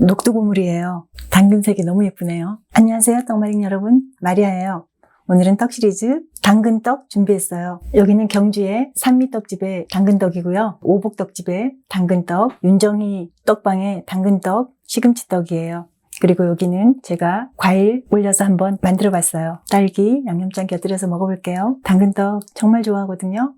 녹두고물이에요. 당근색이 너무 예쁘네요. 안녕하세요, 떡마링 여러분. 마리아예요. 오늘은 떡 시리즈 당근떡 준비했어요. 여기는 경주의 산미떡집의 당근떡이고요. 오복떡집의 당근떡, 윤정희 떡방의 당근떡, 시금치떡이에요. 그리고 여기는 제가 과일 올려서 한번 만들어 봤어요. 딸기, 양념장 곁들여서 먹어볼게요. 당근떡 정말 좋아하거든요.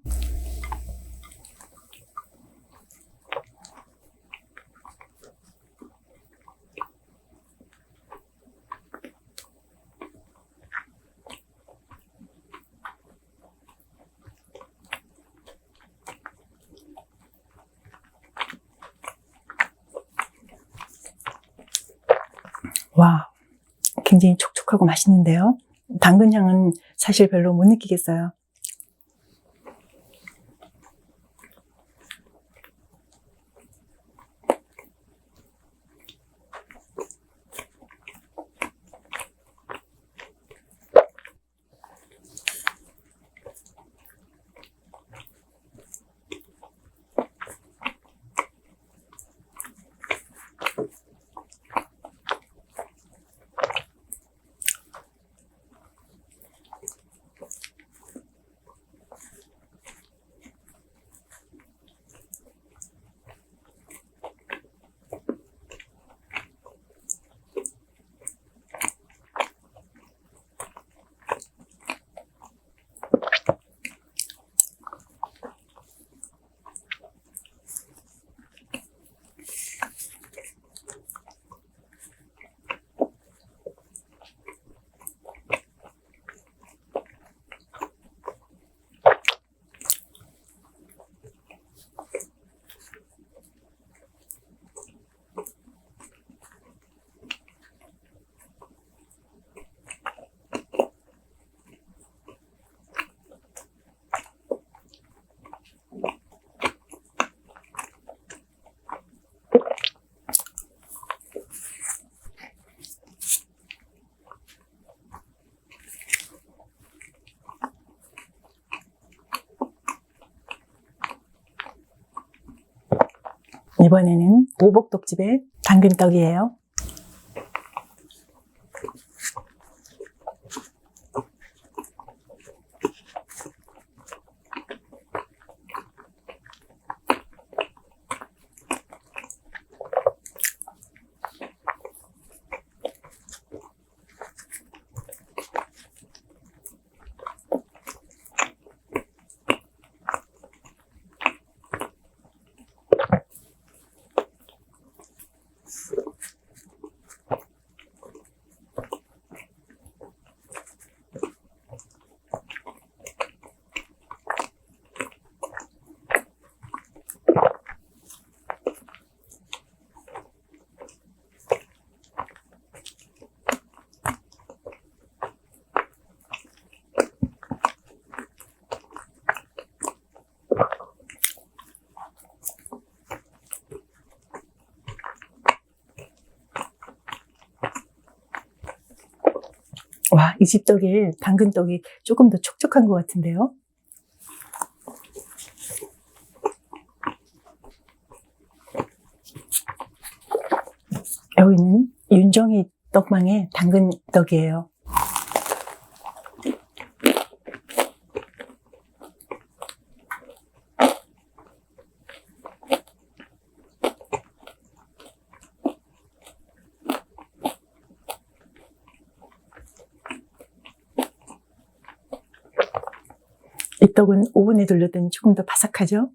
와, 굉장히 촉촉하고 맛있는데요. 당근 향은 사실 별로 못 느끼겠어요. 이번에는 오복떡집의 당근떡이에요. 와, 이 집 떡이, 당근떡이 조금 더 촉촉한 것 같은데요? 여기는 윤정희 떡방의 당근떡이에요. 이 떡은 오븐에 돌렸더니 조금 더 바삭하죠?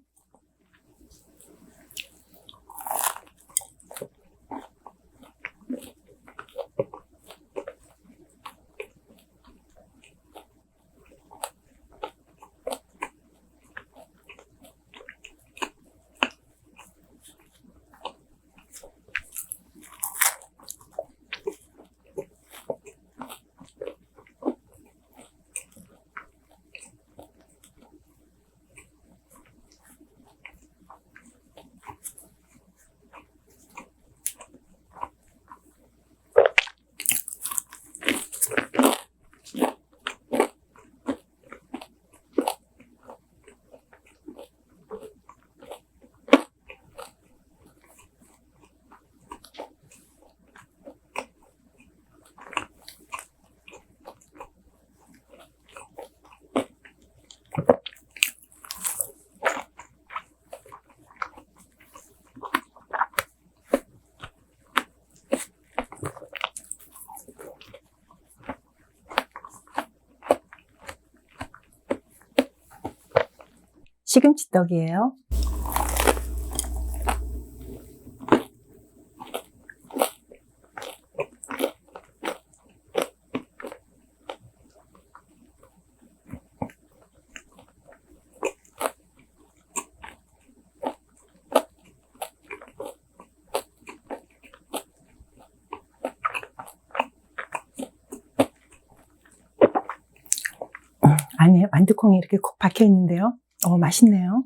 시금치 떡이에요. 안에 완두콩이 이렇게 콕 박혀 있는데요. 어, 맛있네요.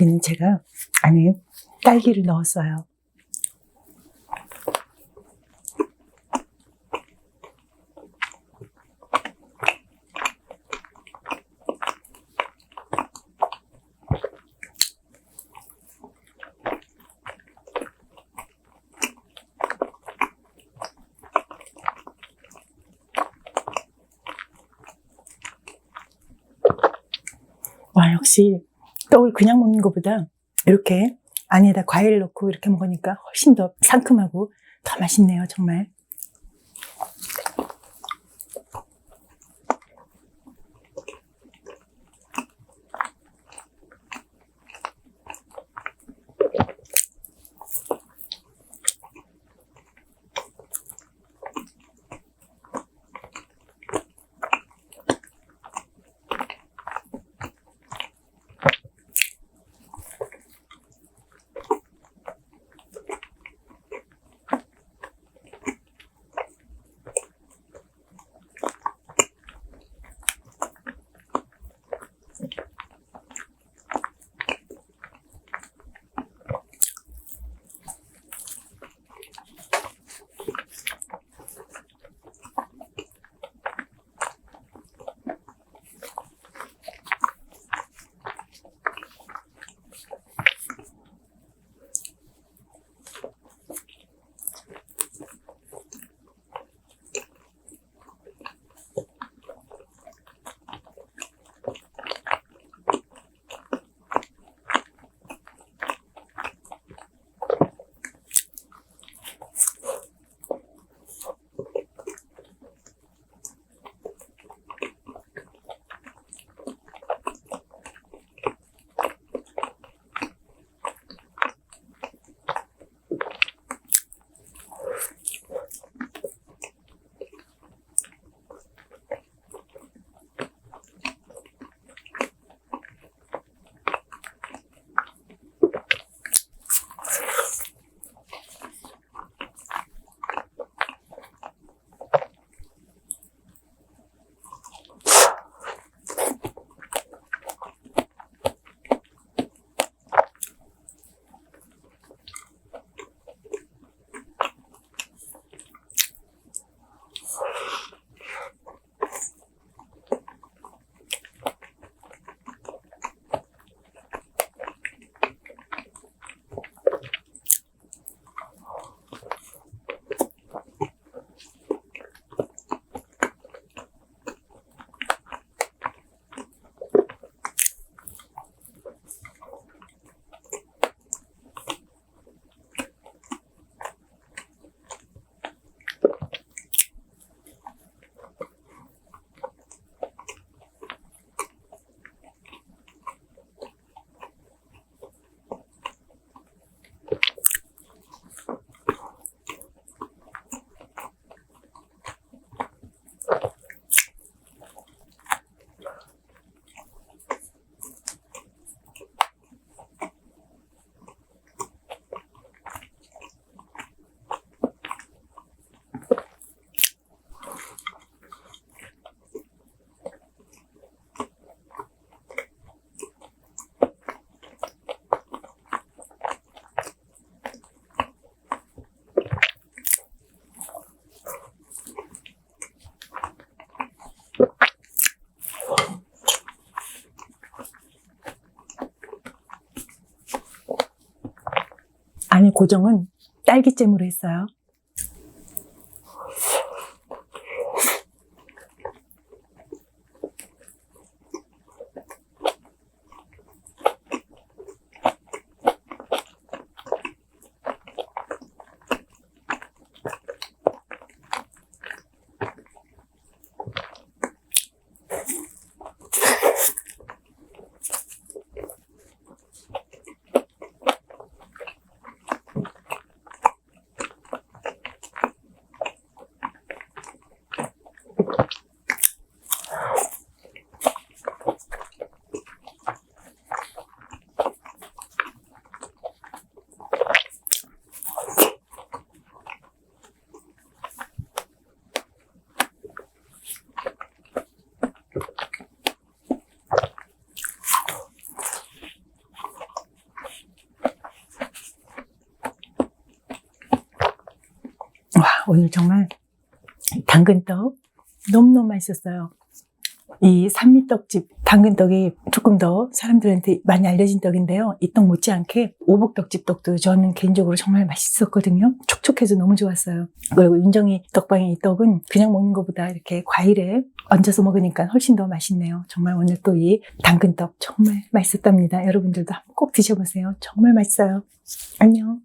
여기는 제가 안에 딸기를 넣었어요. 와, 역시 떡을 그냥 먹는 것보다 이렇게 안에다 과일 넣고 이렇게 먹으니까 훨씬 더 상큼하고 더 맛있네요, 정말. 고정은 딸기잼으로 했어요. 와, 오늘 정말 당근떡 너무너무 맛있었어요. 이 산미떡집 당근떡이 조금 더 사람들한테 많이 알려진 떡인데요. 이 떡 못지않게 오복떡집 떡도 저는 개인적으로 정말 맛있었거든요. 촉촉해서 너무 좋았어요. 그리고 윤정이 떡방의 이 떡은 그냥 먹는 것보다 이렇게 과일에 얹어서 먹으니까 훨씬 더 맛있네요. 정말 오늘 또 이 당근떡 정말 맛있었답니다. 여러분들도 한번 꼭 드셔보세요. 정말 맛있어요. 안녕.